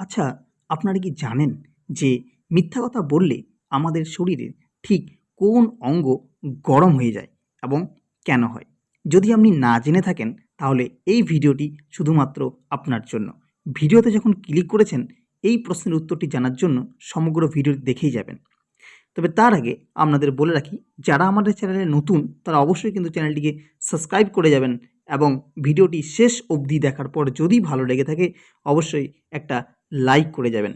আচ্ছা আপনারা কি জানেন যে মিথ্যা কথা বললে আমাদের শরীরের ঠিক কোন অঙ্গ গরম হয়ে যায় এবং কেন হয়? যদি আপনি না জেনে থাকেন, তাহলে এই ভিডিওটি শুধুমাত্র আপনার জন্য। ভিডিওতে যখন ক্লিক করেছেন, এই প্রশ্নের উত্তরটি জানার জন্য সমগ্র ভিডিওটি দেখেই যাবেন। তবে তার আগে আপনাদের বলে রাখি, যারা আমাদের চ্যানেলে নতুন, তারা অবশ্যই কিন্তু চ্যানেলটিকে সাবস্ক্রাইব করে যাবেন এবং ভিডিওটি শেষ অবধি দেখার পর যদি ভালো লেগে থাকে, অবশ্যই একটা লাইক করে যাবেন।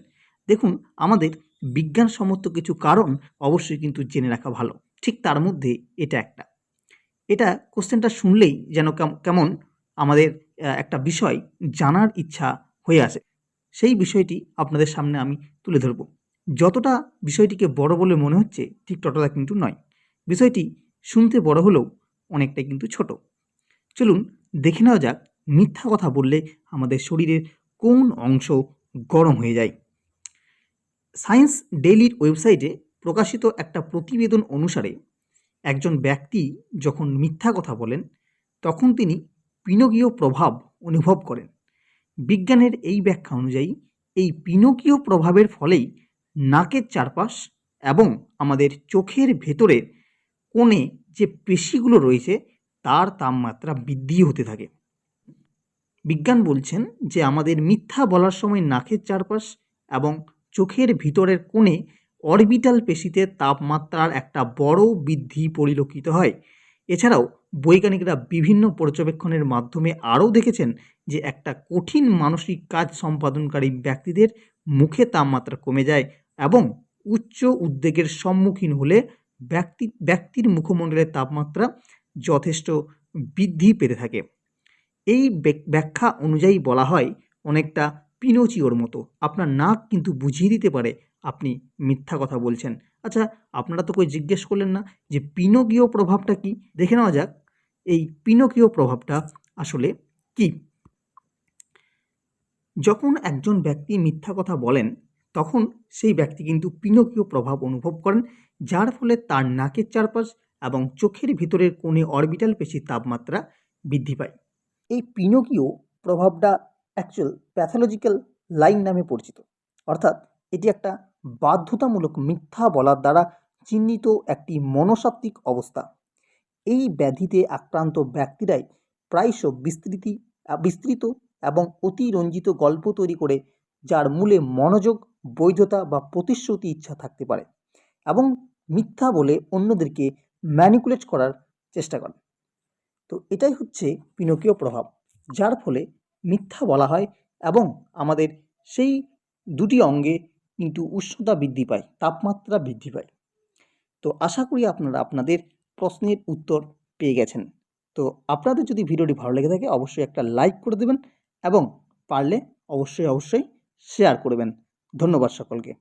দেখুন, আমাদের বিজ্ঞানসম্মত কিছু কারণ অবশ্যই কিন্তু জেনে রাখা ভালো। ঠিক তার মধ্যে এটা একটা। এটা কোশ্চেনটা শুনলেই যেন কেমন আমাদের একটা বিষয় জানার ইচ্ছা হয়ে আসে। সেই বিষয়টি আপনাদের সামনে আমি তুলে ধরব। যতটা বিষয়টিকে বড় বলে মনে হচ্ছে, ঠিক ততটা কিন্তু নয়। বিষয়টি শুনতে বড় হলেও অনেকটাই কিন্তু ছোট। চলুন, দেখে নেওয়া যাক, মিথ্যা কথা বললে আমাদের শরীরের কোন অংশ গরম হয়ে যায়। সায়েন্স ডেইলির ওয়েবসাইটে প্রকাশিত একটা প্রতিবেদন অনুসারে একজন ব্যক্তি যখন মিথ্যা কথা বলেন, তখন তিনি পিনকীয় প্রভাব অনুভব করেন। বিজ্ঞানের এই ব্যাখ্যা অনুযায়ী, এই পিনকীয় প্রভাবের ফলেই নাকের চারপাশ এবং আমাদের চোখের ভেতরের কোণে যে পেশিগুলো রয়েছে, তার তাপমাত্রা বৃদ্ধি হতে থাকে। বিজ্ঞান বলছেন যে আমাদের মিথ্যা বলার সময় নাকের চারপাশ এবং চোখের ভিতরের কোণে অরবিটাল পেশিতে তাপমাত্রার একটা বড় বৃদ্ধি পরিলক্ষিত হয়। এছাড়াও বৈজ্ঞানিকরা বিভিন্ন পর্যবেক্ষণের মাধ্যমে আরও দেখেছেন যে একটা কঠিন মানসিক কাজ সম্পাদনকারী ব্যক্তিদের মুখে তাপমাত্রা কমে যায় এবং উচ্চ উদ্বেগের সম্মুখীন হলে ব্যক্তি, ব্যক্তির মুখমণ্ডলের তাপমাত্রা যথেষ্ট বৃদ্ধি পেতে থাকে। এই ব্যাখ্যা অনুযায়ী বলা হয় অনেকটা পিনোচিওর মতো। আপনার নাক কিন্তু বুঝিয়ে দিতে পারে আপনি মিথ্যা কথা বলছেন। আচ্ছা আপনারা তো কই জিজ্ঞেস করলেন না যে পিনকীয় প্রভাবটা কি? দেখে নেওয়া যাক। এই পিনকীয় প্রভাবটা আসলে কি? যখন একজন ব্যক্তি মিথ্যা কথা বলেন, তখন সেই ব্যক্তি কিন্তু পিনকীয় প্রভাব অনুভব করেন, যার ফলে তার নাকের চারপাশ এবং চোখের ভিতরের কোণে অরবিটাল পেশির তাপমাত্রা বৃদ্ধি পায়। এই পিনোকিও প্রভাবটা অ্যাকচুয়াল প্যাথোলজিক্যাল লাইন নামে পরিচিত। অর্থাৎ এটি একটা বাধ্যতামূলক মিথ্যা বলার দ্বারা চিহ্নিত একটি মনস্তাত্ত্বিক অবস্থা। এই ব্যাধিতে আক্রান্ত ব্যক্তিরাই প্রায়শ বিস্তৃতি, বিস্তৃত এবং অতিরঞ্জিত গল্প তৈরি করে, যার মূলে মনোযোগ, বৈধতা বা প্রতিশ্রুতি ইচ্ছা থাকতে পারে এবং মিথ্যা বলে অন্যদেরকে ম্যানিকুলেট করার চেষ্টা করে। তো এটাই হচ্ছে পিনোকীয় প্রভাব, যার ফলে মিথ্যা বলা হয় এবং আমাদের সেই দুটি অঙ্গে কিন্তু উষ্ণতা বৃদ্ধি পায়, তাপমাত্রা বৃদ্ধি পায়। তো আশা করি আপনারা আপনাদের প্রশ্নের উত্তর পেয়ে গেছেন। তো আপনাদের যদি ভিডিওটি ভালো লেগে থাকে, অবশ্যই একটা লাইক করে দেবেন এবং পারলে অবশ্যই অবশ্যই শেয়ার করবেন ধন্যবাদ সকলকে।